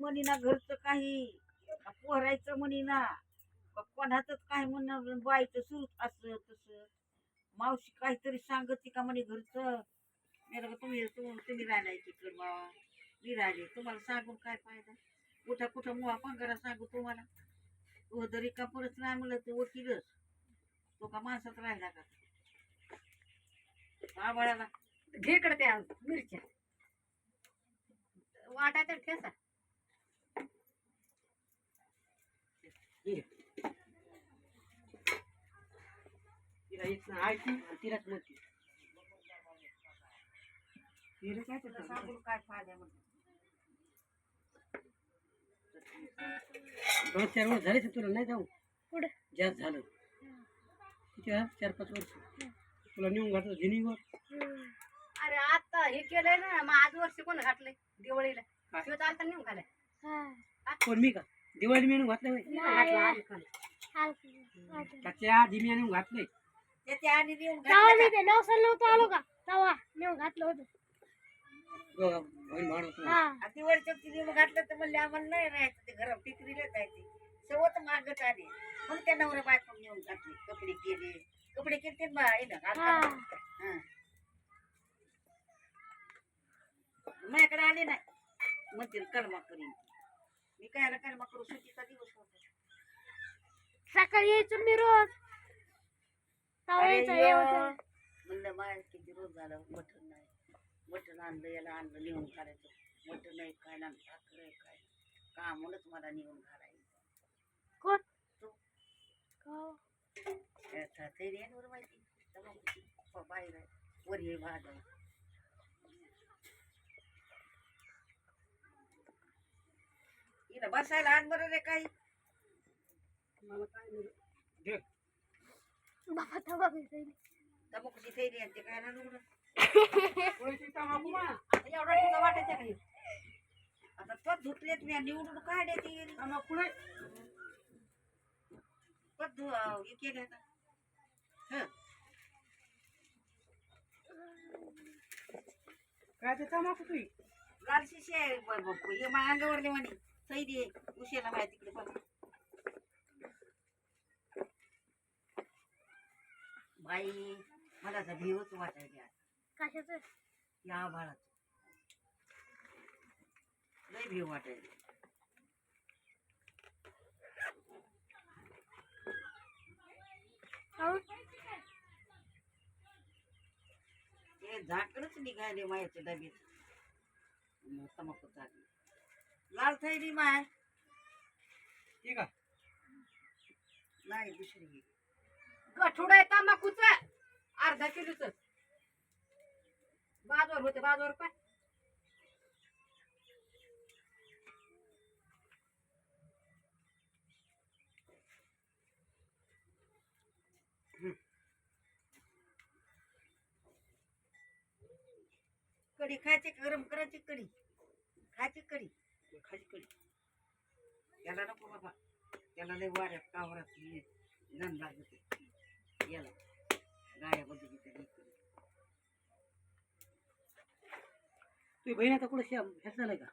म्हणी ना घरचं काही पोहरायचं म्हणीना म्हणी ना कोणाचंच काय म्हण बायचं सुरू असं तसं. मावशी काहीतरी सांगते का म्हणे घरचं? मी तुम्ही तू- तुम्ही राहिलाय तिकडे बाबा मी राहिले. तुम्हाला सांगून काय फायदा? कुठं कुठं मुळा पंगारा सांगू तुम्हाला? तो जरी परत नाही म्हणलं ते वकीलच तो का माणसात राहिला का? आबाळाला घे इकडे त्या मिरच्या. वाटायचं ठेसा तिला एक ऐकू आणि तिलाच म्हणते तिला काय तुला करता सांगून काय फायदा म्हणलं दोन चार वर्ष झाले तुला नाही जाऊ? पुढे. जास्त झालं. किती? चार पाच वर्ष. तुला नेऊन घातलं जिनिंगवर अरे आता हे केलंय ना मग आज वर्ष कोण घातलंय? दिवाळीला. काय? शिव चालता नेऊन घालाय. कोण मी का? दिवाळी मी नेऊन घातलं आधी. त्याच्या घातलंय. त्याच्या आधी मी? ते नवसाला नव्हतं आलो का? नेऊन घातलं होतं. हा आणि दिवाळीच्या देऊन घातलं तर म्हणले आम्हाला नाही राहायचं ते टिकरीला जायचे. मागत आले. मग त्या नवरा बायको नेऊन घातले कपडे केले. कपडे केले बा आहे ना हा. घालताना. हा. माझ्याकडे आले नाही. म्हणतील कर्मा करीन. मी काय कर्मा करू सुट्टीचा दिवस होता. सकाळी यायचो मी रोज. तेव्हा अरे यायचं यो. होतं म्हणलं बाय किती रोज झालं? मटण नाही. मटण आणलं याला आणलं नेऊन घालायचं मटण नाही काय ना भाकर आहे काय का म्हणूनच मला नेऊन घालायचं. कोण? तू. हो. त्याचा तरी आहे वर माहिती. तेव्हा बाहेर आहे. वर हे भाग आहे. हिला बसायला आण बरं रे काही मला काय नाही. घे. बाबा ते काय ना मा. आता एवढा वाटायचा काही आता तो धुतलेत मी निवडून काढे ती तंबाखू नाही. तो धु हे केले आता हं. काय ते तंबाखू तुई लाल शिशी आहे ब- ब- हे मा अंगावरले म्हणे सैदी उशिरा माहिती तिकडे बघ. बाई मला तर भिवच वाटायली आज कशाचं? या बाळाच. लय भिव काहून? ते झाकणच निघाले मायाच्या डबीत तमाखू चालली लाल थैली माय ठीक आहे. नाही दुसरी घे. गठुड आहे तंबाखूच. अर्धा किलोच. बाजूवर होते बाजूवर पण. कढी खायची गरम करायची कढी. खायची कढी. कढी याला नको बाबा. त्याला लय वाऱ्यात कावरात हे गंध लागते याला. गाया बद्दल तुझी बहीण आता कुठे ह्याच झालंय का?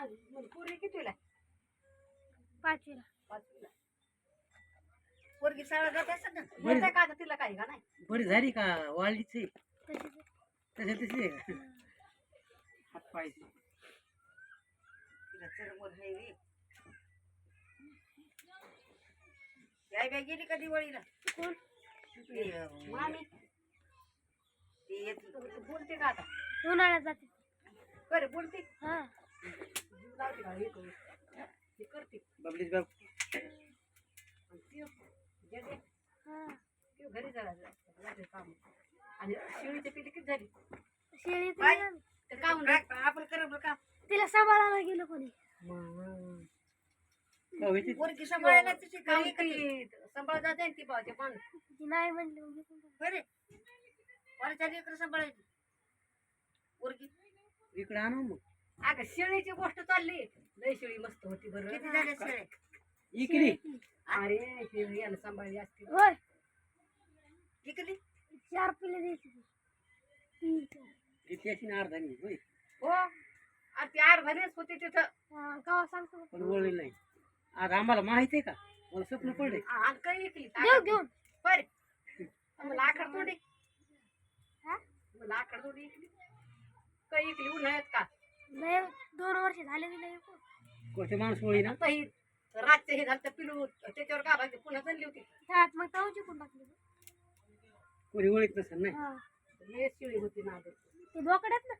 आज मग पूर्वी कितीला पाचवीला. पाचवीला. पोरगी शाळा जात ना येतंय का आता तिला काही का नाही? बरी झाली का? वाळलीच आहे. तसं तशी आहे. का हात पायची तिला चरमर बाय गेली का दिवाळीला कोण ते, अं, मामी ते येत बोलते का आता उन्हाळ्यात जाते बरं बोलते हा लावते का हे करू हे करते बबलीच बाब आणि ते हा घरी जायचं काम आणि शिळीचे पिली किती झाली शेळी बाय. तिला- तर काय आपण करत का तिला सांभाळायला गेलो कोणी. पोरगी सांभाळायला तिची ती सांभाळ जाते ती बाजे पण. ती नाही म्हणली मग. बरे वरच्या लेकरं सांभाळायची. पोरगी. इकडे आणू मग. अगं शेळीची गोष्ट चालली. लय शेळी मस्त होती किती बरं झाले शेळे इकडे. अरे शेळी याला सांभाळली असती. होय. इकली चार पिले द्यायची ती. किती अशी ना अर्धा होय. हो. आणि ती अर्धा दिवस होती तिथं गावात सांगतो. पण वळली नाही. आम्हाला माहिती आहे का? मला स्वप्न पडले आणि काही इकली देऊ घेऊन. बर. मला आखड तोडी. हा? मला आखड तोडी इकली काही इकली उन्हाळ्यात का? लय दोन वर्ष झाले कोणते माणूस वळी ना? आता ही रातचं हे झालं तर पिलू त्याच्यावर गावाची पुन्हा चालली होती. त्यात मग टाकली. कोणी वळीत नसेल नाही? हा. हे शिळी होती ना ते बोकड्यात ना.